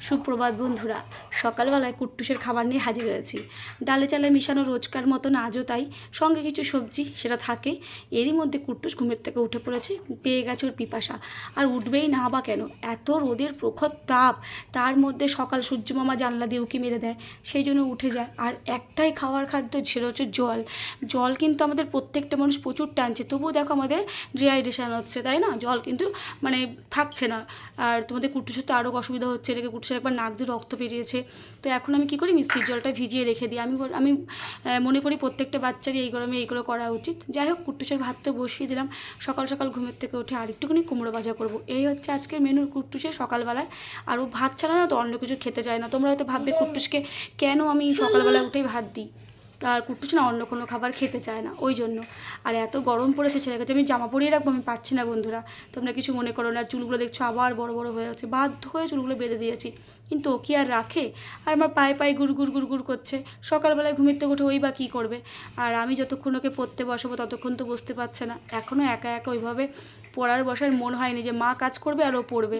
সুপ্রভাত বন্ধুরা সকালবেলায় কুট্টুসের খাবার নিয়ে হাজির হয়েছি। ডালে চালে মিশানো রোজকার মতন আজও তাই। সঙ্গে কিছু সবজি সেটা থাকে। এরই মধ্যে কুট্টুস ঘুমের থেকে উঠে পড়েছে, পেয়ে গেছে ওর পিপাসা। আর উঠবেই না বা কেন? এত রোদের প্রখর তাপ। তার মধ্যে সকাল সূর্যমামা জানলা দিয়ে উকি মেরে দেয়। সেই জন্য উঠে যায়। আর একটাই খাওয়ার খাদ্য সেটা হচ্ছে জল। জল কিন্তু আমাদের প্রত্যেকটা মানুষ প্রচুর টানছে। তবুও দেখো আমাদের ডিহাইড্রেশন হচ্ছে, তাই না? জল কিন্তু মানে থাকছে না। আর তোমাদের কুটুসের তো আরও অসুবিধা হচ্ছে। এটাকে কুটুসের একবার নাক দিয়ে রক্ত বেরিয়েছে। তো এখন আমি কি করি? মিষ্টির জলটা ভিজিয়ে রেখে দিই। আমি আমি মনে করি প্রত্যেকটা বাচ্চারই এই গরমে এইগুলো করা উচিত। যাই হোক কুট্টুসের ভাত তো বসিয়ে দিলাম। সকাল সকাল ঘুমের থেকে উঠে আর একটুখানি কুমড়ো ভাজা করব। এই হচ্ছে আজকের মেনুর কুট্টুসের সকালবেলায়। আর ও ভাত ছাড়া না তো অন্য কিছু খেতে চায় না। তোমরা হয়তো ভাববে কুট্টুসকে কেন আমি সকালবেলায় উঠেই ভাত দিই? আর কুট্টুস না অন্য কোনো খাবার খেতে চায় না, ওই জন্য। আর এত গরম পড়েছে ছেলে কাছে, আমি জামা পরিয়ে রাখব, আমি পারছি না বন্ধুরা। তোমরা কিছু মনে করো না চুলগুলো দেখছ আবার বড় বড় হয়ে যাচ্ছে বাধ্য হয়ে চুলগুলো বেঁধে দিয়েছি। কিন্তু ও কি আর রাখে? আর আমার পায়ে পায়ে গুড় গুড় গুড় গুড় করছে। সকালবেলায় থেকে উঠে ওই বা কী করবে? আর আমি যতক্ষণ ওকে পড়তে বসাবো, ততক্ষণ তো বসতে পারছে না। এখনও একা একা ওইভাবে পড়ার বসার মন হয়নি যে মা কাজ করবে আর ও পড়বে।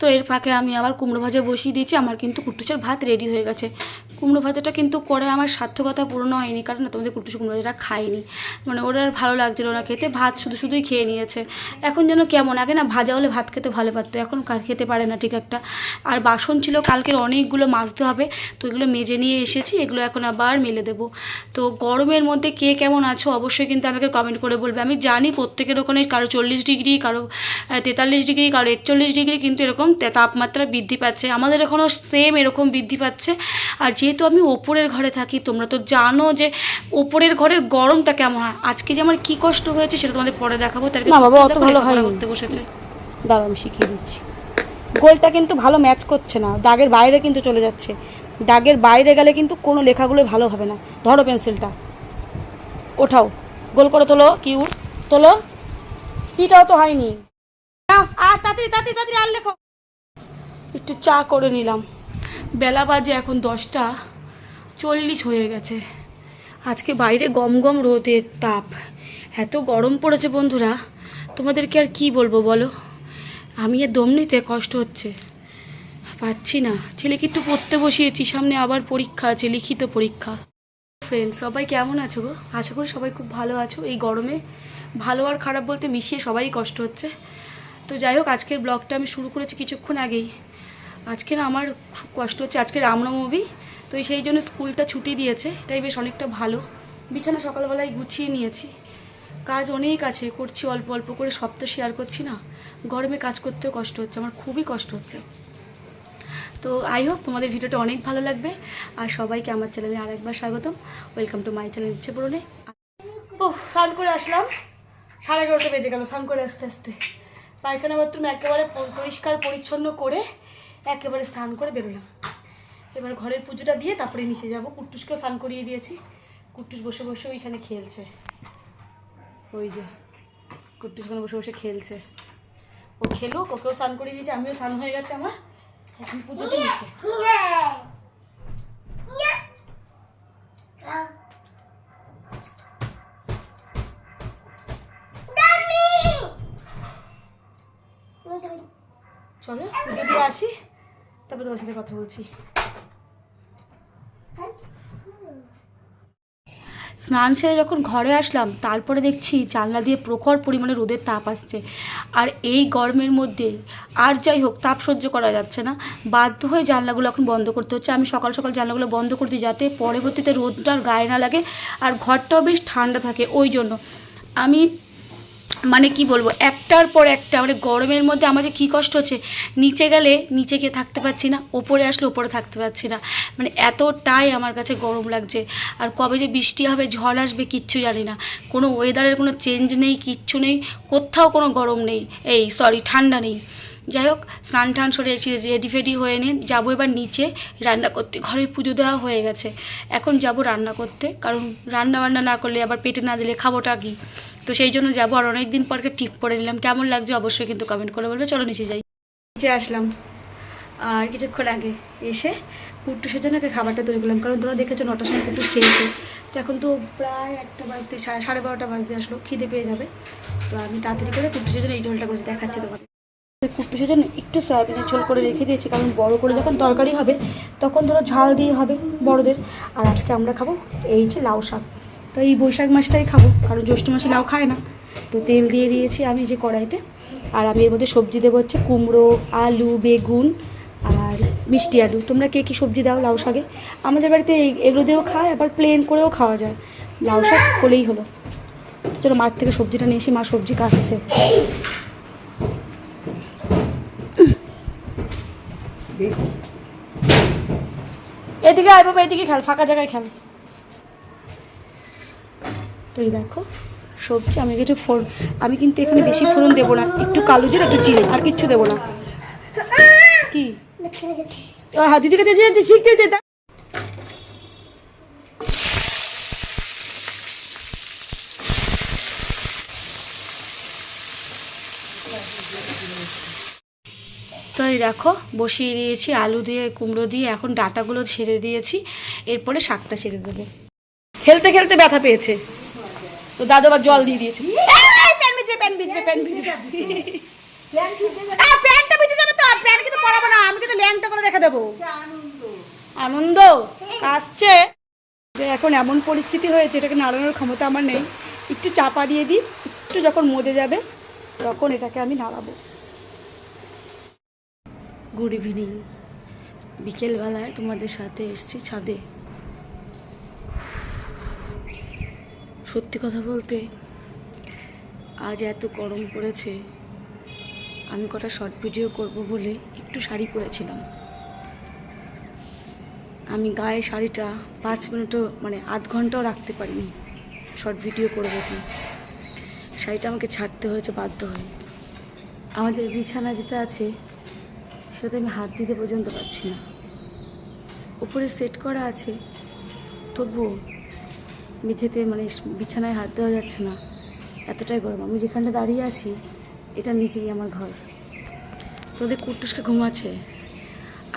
তো এর ফাঁকে আমি আবার কুমড়ো ভাজা বসিয়ে দিয়েছি, আমার কিন্তু কুট্টুসের ভাত রেডি হয়ে গেছে। কুমড়ো ভাজাটা কিন্তু করে আমার সার্থকতা পূর্ণ হয়নি, কারণ তোমাদের কুট্টুস কুমড়ো ভাজাটা খায়নি মানে ওরা আর ভালো লাগছিল না, খেতে ভাত শুধু শুধুই খেয়ে নিয়েছে। এখন যেন কেমন, আগে না ভাজা হলে ভাত খেতে ভালো পারতো, এখন খেতে পারে না ঠিক একটা। আর বাসন ছিল, কালকের অনেকগুলো মাজতে হবে, তো এগুলো মেজে নিয়ে এসেছি, এগুলো এখন আবার মেলে দেবো। তো গরমের মধ্যে কে কেমন আছো অবশ্যই কিন্তু আমাকে কমেন্ট করে বলবে। আমি জানি প্রত্যেকের ওখানে কারও চল্লিশ ডিগ্রি, কারও তেতাল্লিশ ডিগ্রি, কারও একচল্লিশ ডিগ্রি, কিন্তু এরকম তাপমাত্রা বৃদ্ধি পাচ্ছে। আমাদের এখনও সেম এরকম বৃদ্ধি পাচ্ছে। আর যেহেতু আমি ওপরের ঘরে থাকি তোমরা তো জানো যে ওপরের ঘরের গরমটা কেমন হয়। আজকে যে আমার কী কষ্ট হয়েছে সেটা তোমাদের পরে দেখাবো। তার না বাবা, অত ভালো হয়নি। করতে বসেছে। দাঁড়াও আমি শিখিয়ে দিচ্ছি। গোলটা কিন্তু ভালো ম্যাচ করছে না। দাগের বাইরে কিন্তু চলে যাচ্ছে। দাগের বাইরে গেলে কিন্তু কোনো লেখাগুলো ভালো হবে না। ধরো পেন্সিলটা। ওঠাও। গোল করে তোলো কিউর। তোলো। পিটাও তো হয়নি। আর তাড়াতাড়ি তাড়াতাড়ি তাড়াতাড়ি আর লেখো একটু চা করে নিলাম। বেলা বাজে এখন দশটা, চল্লিশ হয়ে গেছে। আজকে বাইরে গম গম রোদের তাপ। এত গরম পড়েছে বন্ধুরা, তোমাদেরকে আর কি বলব বলো? আমি আর দম নিতে কষ্ট হচ্ছে। পাচ্ছি না। ছেলেকে একটু পড়তে বসিয়েছি, সামনে আবার পরীক্ষা আছে, লিখিত পরীক্ষা। ফ্রেন্ড সবাই কেমন আছো গো? আশা করি সবাই খুব ভালো আছো। এই গরমে ভালো আর খারাপ বলতে মিশিয়ে সবাই কষ্ট হচ্ছে। তো যাই হোক, আজকের ব্লগটা আমি শুরু করেছি কিছুক্ষণ আগেই। আজকে না আমার খুব কষ্ট হচ্ছে, আজকে রামনবমী, তো সেই জন্য স্কুলটা ছুটি দিয়েছে, এটাই বেশ অনেকটা ভালো। বিছানা সকালবেলায় গুছিয়ে নিয়েছি। কাজ অনেক আছে, করছি অল্প অল্প করে, সব তো শেয়ার করছি না। গরমে কাজ করতেও কষ্ট হচ্ছে, আমার খুবই কষ্ট হচ্ছে। তো আই হোপ তোমাদের ভিডিওটা অনেক ভালো লাগবে, আর সবাইকে আমার চ্যানেলে আরেকবার স্বাগতম। ওয়েলকাম টু মাই চ্যানেল ইচ্ছে পড়লে ও স্নান করে আসলাম। সাড়ে এগারোটা বেজে গেল, স্নান করে আস্তে আস্তে। পায়খানা বাথরুম একেবারে পরিষ্কার, পরিচ্ছন্ন করে একেবারে স্নান করে বেরোলাম। এবার ঘরের পুজোটা দিয়ে তারপরে নিচে যাব। কুট্টুসকেও স্নান করিয়ে দিয়েছি। কুট্টুস বসে বসে ওইখানে খেলছে। ওই যে, কুট্টুস ওখানে বসে বসে খেলছে। ও খেলো ওকেও স্নান করিয়ে দিয়েছে। আমিও স্নান হয়ে গেছে আমার। এখন পুজোতে নিচে। চলো, পুজো দিয়ে আসি। তারপর তোমার সাথে কথা বলছি। স্নান সেরে যখন ঘরে আসলাম, তারপরে দেখছি জানলা দিয়ে প্রখর পরিমাণে রোদের তাপ আসছে। আর এই গরমের মধ্যে আর যাই হোক, তাপ সহ্য করা যাচ্ছে না। বাধ্য হয়ে জানলাগুলো এখন বন্ধ করতে হচ্ছে। আমি সকাল সকাল জানলাগুলো বন্ধ করে দিই যাতে পরবর্তীতে রোদটার গায়ে না লাগে। আর ঘরটাও বেশ ঠান্ডা থাকে, ওই জন্য। আমি মানে কি বলব, একটার পর একটা মানে গরমের মধ্যে আমার যে কী কষ্ট হচ্ছে, নিচে গেলে নিচে গিয়ে থাকতে পারছি না, ওপরে আসলে ওপরে থাকতে পারছি না। মানে এতটাই আমার কাছে গরম লাগছে, আর কবে যে বৃষ্টি হবে, ঝড় আসবে, কিচ্ছু জানি না। কোনো ওয়েদারের কোনো চেঞ্জ নেই, কিচ্ছু নেই, কোথাও কোনো গরম নেই, এই সরি ঠান্ডা নেই। যাই হোক, স্নান টান সরে এসে রেডি ফেডি হয়ে নিয়ে যাব এবার নিচে, রান্না করতে, ঘরের পুজো দেওয়া হয়ে গেছে। এখন যাব রান্না করতে, কারণ রান্না বান্না না করলে আবার পেটে না দিলে খাবোটা কি? তো সেই জন্য যাব আর অনেক দিন পরকে টিপ পরে নিলাম। কেমন লাগছে অবশ্যই কিন্তু কমেন্ট করে বলবে। চলো নিচে যাই। নিচে আসলাম। আর কিছুক্ষণ আগে এসে কুট্টুসের জন্য খাবারটা তৈরি করলাম। কারণ তোমরা দেখেছ নটার সময় কুট্টুস খেয়েছে। তো এখন তো প্রায় একটা বাজতে, সাড়ে সাড়ে বারোটা বাজতে আসলো। খিদে পেয়ে যাবে। তো আমি তাড়াতাড়ি করে কুট্টুসের জন্য এই ঝোলটা করেছি, দেখাচ্ছি তোমাকে কুট্টুসের জন্য একটু সয়াবিনের ঝোল করে রেখে দিয়েছি। কারণ বড় করে যখন তরকারি হবে, তখন ধরো ঝাল দিয়ে হবে বড়দের। আর আজকে আমরা খাব এই যে লাউ শাক। তো এই বৈশাখ মাসটাই খাব, কারণ জ্যৈষ্ঠ মাসে লাউ খায় না। তো তেল দিয়ে দিয়েছি আমি যে কড়াইতে, আর আমি এর মধ্যে সবজি দেবো হচ্ছে কুমড়ো, আলু, বেগুন আর মিষ্টি আলু। তোমরা কে কী সবজি দাও লাউ শাকে? আমাদের বাড়িতে এগুলো দিয়েও খায়, আবার প্লেন করেও খাওয়া যায়। লাউ শাক হলেই হলো। চলো মাঠ থেকে সবজিটা নিয়ে এসে মা সবজি কাটছে। এদিকে আয় বাবা, এদিকে খেল, ফাঁকা জায়গায় খেল। তুই দেখো, সবজি, আমি কিছু ফোড়ন আমি কিন্তু এখানে বেশি ফোড়ন দেবো না, একটু কালো জিরে, একটু চিনি আর কিচ্ছু দেবো না। কি? দিয়ে দিয়ে শিখতে দে। তো এই দেখো, বসিয়ে দিয়েছি আলু দিয়ে, কুমড়ো দিয়ে, এখন ডাটাগুলো ছেড়ে দিয়েছি, এরপরে শাকটা ছেড়ে দেবো। খেলতে খেলতে ব্যথা পেয়েছে। তো দাদু আবার জল দিয়ে দিয়েছে। এই, প্যান ভিজবে প্যান ভিজবে প্যান ভিজবে। আহ, প্যান্টটা ভিজে যাবে। তো প্যান্ট কিন্তু পরাবো না আমি কিন্তু ল্যাংটা করে দেখে দেবো। আনন্দ। আসছে যে এখন এমন পরিস্থিতি হয়েছে এটাকে নাড়ানোর ক্ষমতা আমার নেই। একটু চাপা দিয়ে দিই একটু যখন মদে যাবে তখন এটাকে আমি নাড়াবো। গুড ইভিনিং বিকেলবেলায় তোমাদের সাথে এসছি ছাদে। সত্যি কথা বলতে, আজ এত গরম পড়েছে। আমি কটা শর্ট ভিডিও করব বলে একটু শাড়ি পরেছিলাম। আমি গায়ে শাড়িটা পাঁচ মিনিটও মানে আধ ঘন্টাও রাখতে পারিনি। শর্ট ভিডিও করব কি? শাড়িটা আমাকে ছাড়তে হয়েছে, বাধ্য হয়ে। আমাদের বিছানা যেটা আছে, সেটাতে আমি হাত দিতে পর্যন্ত পারছি না। উপরে সেট করা আছে, তবুও মেঝেতে মানে বিছানায় হাত দেওয়া যাচ্ছে না। এতটাই গরম। আমি যেখানটা দাঁড়িয়ে আছি, এটা নিচেই আমার ঘর। তোদের কুট্টুসকে ঘুমাচ্ছে।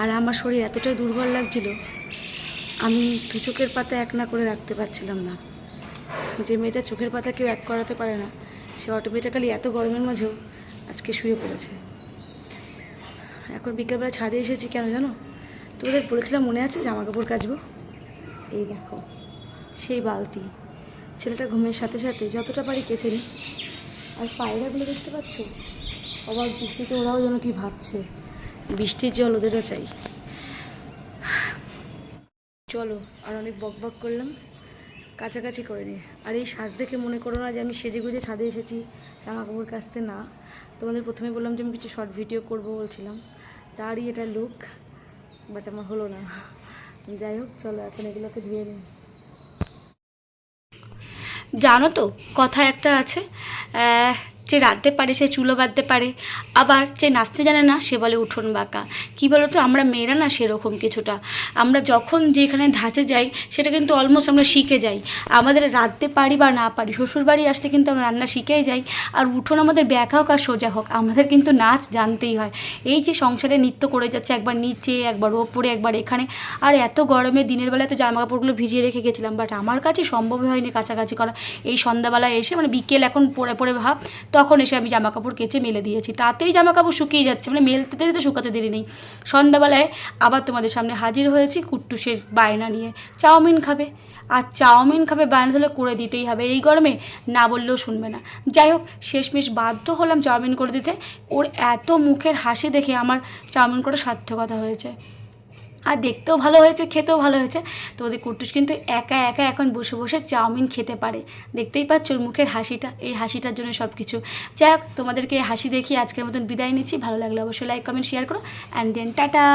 আর আমার শরীর এতটাই দুর্বল লাগছিল, আমি দু চোখের পাতা এক না করে রাখতে পারছিলাম না। যে মেয়েটা চোখের পাতা কেউ এক করাতে পারে না, সে অটোমেটিক্যালি এত গরমের মাঝেও আজকে শুয়ে পড়েছে। এখন বিকেলবেলা ছাদে এসেছি কেন জানো? তোমাদের বলেছিলাম মনে আছে জামা কাপড় কাচবো? এই দেখো। সেই বালতি। ছেলেটা ঘুমের সাথে সাথে যতটা পারি কেচে নিই আর পায়রাগুলো দেখতে পাচ্ছ? আবার বৃষ্টিতে ওরাও যেন কি ভাবছে। বৃষ্টির জল ওদেরও চাই। চলো, আর অনেক বক বক করলাম। কাছাকাছি করে নি। আর এই সাজ দেখে মনে করো না যে আমি সেজে গুজে ছাদে এসেছি জামা কাপড় কাচতে না। তোমাদের প্রথমে বললাম যে আমি কিছু শর্ট ভিডিও করব বলছিলাম। তারই এটা লুক বাট আমার হলো না। যাই হোক, চলো এখন এগুলোকে ধুয়ে নিই জানো তো কথা একটা আছে যে রাঁধতে পারে, সে চুলো বাঁধতে পারে। আবার যে নাচতে জানে না, সে বলে উঠোন বাঁকা। কী বলো তো আমরা মেয়েরা না সেরকম কিছুটা। আমরা যখন যেখানে ধাঁচে যাই, সেটা কিন্তু অলমোস্ট আমরা শিখে যাই। আমাদের রাঁধতে পারি বা না পারি শ্বশুর বাড়ি আসলে কিন্তু আমরা রান্না শিখেই যাই। আর উঠোন আমাদের ব্যাকা হোক আর সোজা হোক, আমাদের কিন্তু নাচ জানতেই হয়। এই যে সংসারে নৃত্য করে যাচ্ছে, একবার নিচে, একবার ওপরে, একবার এখানে। আর এত গরমে দিনের বেলায় তো জামা কাপড়গুলো ভিজিয়ে রেখে গেছিলাম। বাট আমার কাছে সম্ভবই হয়নি কাছাকাছি করা। এই সন্ধ্যাবেলায় এসে মানে বিকেল এখন পরে পরে ভাব তখন এসে আমি জামা কাপড় কেচে মেলে দিয়েছি। তাতেই জামা কাপড় শুকিয়ে যাচ্ছে মানে মেলতে তো শুকাতে দেরি নেই। সন্ধ্যাবেলায় আবার তোমাদের সামনে হাজির হয়েছি কুট্টুসের বায়না নিয়ে। চাউমিন খাবে। আর চাউমিন খাবে, বায়না তাহলে করে দিতেই হবে। এই গরমে না বললেও শুনবে না। যাই হোক, শেষমেশ বাধ্য হলাম চাউমিন করে দিতে। ওর এত মুখের হাসি দেখে আমার চাউমিন করে সার্থকতা হয়েছে। আর দেখতেও ভালো হয়েছে, খেতেও ভালো হয়েছে। তো ওদের কুটুস কিন্তু একা একা এখন বসে বসে চাউমিন খেতে পারে। দেখতেই পাচ্ছ ওর মুখের হাসিটা, এই হাসিটার জন্য সব কিছু যাই হোক, তোমাদেরকে হাসি দেখি আজকের মতন বিদায় নিচ্ছি। ভালো লাগলে অবশ্যই লাইক কমেন্ট শেয়ার করো। And then tata